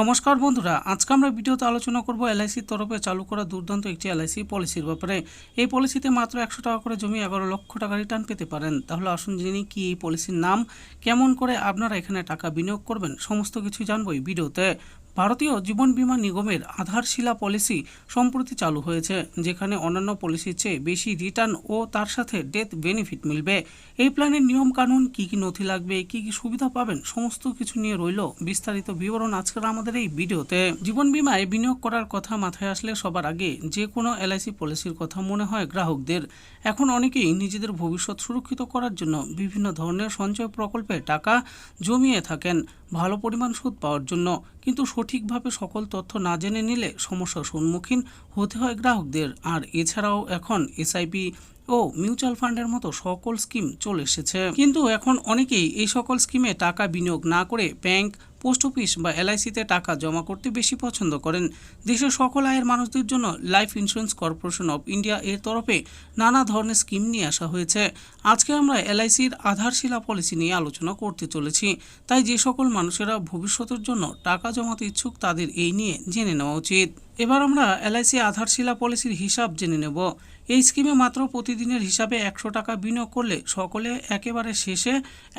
নমস্কার বন্ধুরা, আজকে আমরা ভিডিওতে আলোচনা করব এলআইসির তরফে চালু করা দুর্দান্ত একটি এলআইসি পলিসির ব্যাপারে। এই পলিসিতে মাত্র একশো টাকা করে জমি এগারো লক্ষ টাকা রিটার্ন পেতে পারেন। তাহলে আসুন জেনে কি এই পলিসির নাম, কেমন করে আপনারা এখানে টাকা বিনিয়োগ করবেন, সমস্ত কিছু জানব এই ভিডিওতে। ভারতীয় জীবন বীমা নিগমের আধারশিলা পলিসি সম্প্রতি চালু হয়েছে, যেখানে অন্যান্য পলিসির চেয়ে বেশি রিটার্ন ও তার সাথে ডেথ বেনিফিট মিলবে। এই প্ল্যানের নিয়ম কানুন কি কি নথি লাগবে, কি কি সুবিধা পাবেন, সমস্ত কিছু নিয়ে রইল বিস্তারিত বিবরণ আজকের আমাদের এই ভিডিওতে। জীবন বীমায় বিনিয়োগ করার কথা মাথায় আসলে সবার আগে যে কোনো এলআইসি পলিসির কথা মনে হয় গ্রাহকদের। এখন অনেকেই নিজেদের ভবিষ্যৎ সুরক্ষিত করার জন্য বিভিন্ন ধরনের সঞ্চয় প্রকল্পে টাকা জমিয়ে থাকেন, ভালো পরিমাণ সুদ পাওয়ার জন্য। কিন্তু সঠিকভাবে সকল তথ্য না জেনে নিলে সমস্যার সম্মুখীন হতে হয় গ্রাহকদের। আর এছাড়াও এখন এসআইপি ও মিউচুয়াল ফান্ডের মতো সকল স্কিম চলে এসেছে। কিন্তু এখন অনেকেই এই সকল স্কিমে টাকা বিনিয়োগ না করে ব্যাংক পোস্ট অফিস বা এলআইসিতে টাকা জমা করতে বেশি পছন্দ করেন। দেশের সকল আয়ের মানুষদের জন্য life insurance corporation of India এর তরফে নানা ধরনের স্কিম নিয়ে আসা হয়েছে। আজকে আমরা এলআইসির আধারশিলা পলিসি নিয়ে আলোচনা করতে চলেছি। তাই যে সকল মানুষেরা ভবিষ্যতের জন্য টাকা জমাতে ইচ্ছুক তাদের এই নিয়ে জেনে নেওয়া উচিত। এবার আমরা এলআইসি আধারশিলা পলিসির হিসাব জেনে নেব। এই স্কিমে মাত্র প্রতিদিনের হিসাবে একশো টাকা বিনিয়োগ করলে সকলে একেবারে শেষে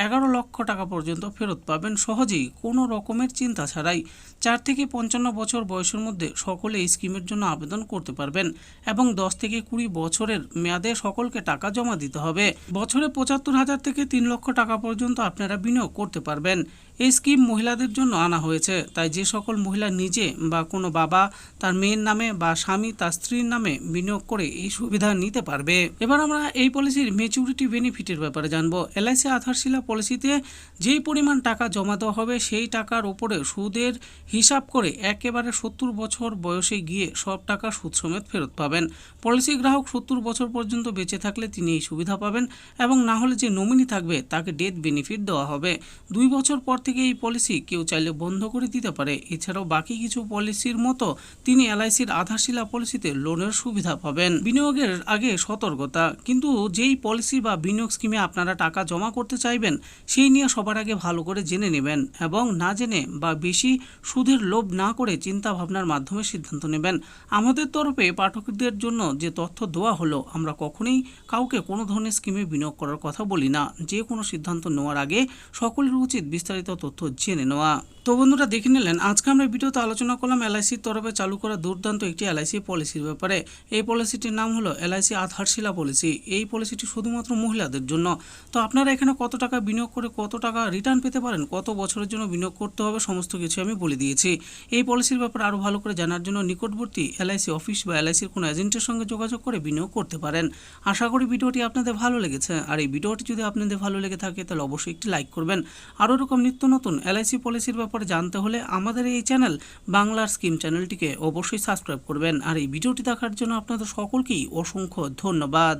এগারো লক্ষ টাকা পর্যন্ত ফেরত পাবেন সহজেই, কোনো রকমের চিন্তা ছাড়াই। চার থেকে পঞ্চান্ন বছর বয়সের মধ্যে সকলে এই স্কিমের জন্য আবেদন করতে পারবেন এবং দশ থেকে কুড়ি বছরের মেয়াদে সকলকে টাকা জমা দিতে হবে। বছরে পঁচাত্তর হাজার থেকে তিন লক্ষ টাকা পর্যন্ত আপনারা বিনিয়োগ করতে পারবেন। এই স্কিম মহিলাদের জন্য আনা হয়েছে, তাই যে সকল মহিলা নিজে বা কোনো বাবা তার মেয়ের নামে বা স্বামী তার স্ত্রীর নামে বিনিয়োগ করে এই সুবিধা নিতে পারবে। এবার আমরা এই পলিসির মেচুরিটি বেনিফিটের ব্যাপারে জানব। এলআইসি আধারশিলা পলিসিতে যেই পরিমাণ টাকা জমা দেওয়া হবে সেই টাকার উপরে সুদের হিসাব করে একেবারে সত্তর বছর বয়সে গিয়ে সব টাকা সুদ সমেত ফেরত পাবেন। পলিসি গ্রাহক সত্তর বছর পর্যন্ত বেঁচে থাকলে তিনি এই সুবিধা পাবেন এবং না হলে যে নমিনি থাকবে তাকে ডেথ বেনিফিট দেওয়া হবে। দুই বছর পর থেকে এই পলিসি কেউ চাইলে বন্ধ করে দিতে পারে। এছাড়াও বাকি কিছু পলিসির মতো তিনি এলআইসির আধারশিলা পলিসিতে লোনের সুবিধা পাবেন। বিনিয়োগের আগে সতর্কতা। কিন্তু যেই পলিসি বা বিনিয়োগ স্কিমে আপনারা টাকা জমা করতে চাইবেন, সেই নিয়ে সবার আগে ভালো করে জেনে নেবেন এবং না জেনে বা বেশি সুদের লোভ না করে চিন্তা ভাবনার মাধ্যমে সিদ্ধান্ত নেবেন। আমাদের তরফে পাঠকদের জন্য যে তথ্য দেওয়া হলো, আমরা কখনোই কাউকে কোনো ধরনের স্কিমে বিনিয়োগ করার কথা বলি না। যে কোনো সিদ্ধান্ত নেওয়ার আগে সকলের উচিত বিস্তারিত তথ্য জেনে নেওয়া। তো বন্ধুরা দেখে নিলেন, আজকে আমরা ভিডিওতে আলোচনা করলাম এলআইসির তরফে চালু করা দুর্দান্ত একটি এলআইসি পলিসির ব্যাপারে। এই পলিসিটির নাম হলো এলআইসি আধারশিলা পলিসি এই পলিসিটি শুধুমাত্র মহিলাদের জন্য। তো আপনারা এখানে কত টাকা বিনিয়োগ করে কত টাকা রিটার্ন পেতে পারেন, কত বছরের জন্য বিনিয়োগ করতে হবে, সমস্ত কিছু আমি বলে দিয়েছি। এই পলিসির ব্যাপারে আরও ভালো করে জানার জন্য নিকটবর্তী এলআইসি অফিস বা এলআইসির কোনো এজেন্টের সঙ্গে যোগাযোগ করে বিনিয়োগ করতে পারেন। আশা করি ভিডিওটি আপনাদের ভালো লেগেছে। আর এই ভিডিওটি যদি আপনাদের ভালো লেগে থাকে, তাহলে অবশ্যই একটি লাইক করবেন। আরও এরকম নিত্য নতুন এলআইসি পলিসির ব্যাপারে জানতে হলে আমাদের এই চ্যানেল বাংলার স্কিম চ্যানেলটিকে অবশ্যই সাবস্ক্রাইব করবেন। আর এই ভিডিওটি দেখার জন্য আপনাদের সকলকেই অসংখ্য ধন্যবাদ।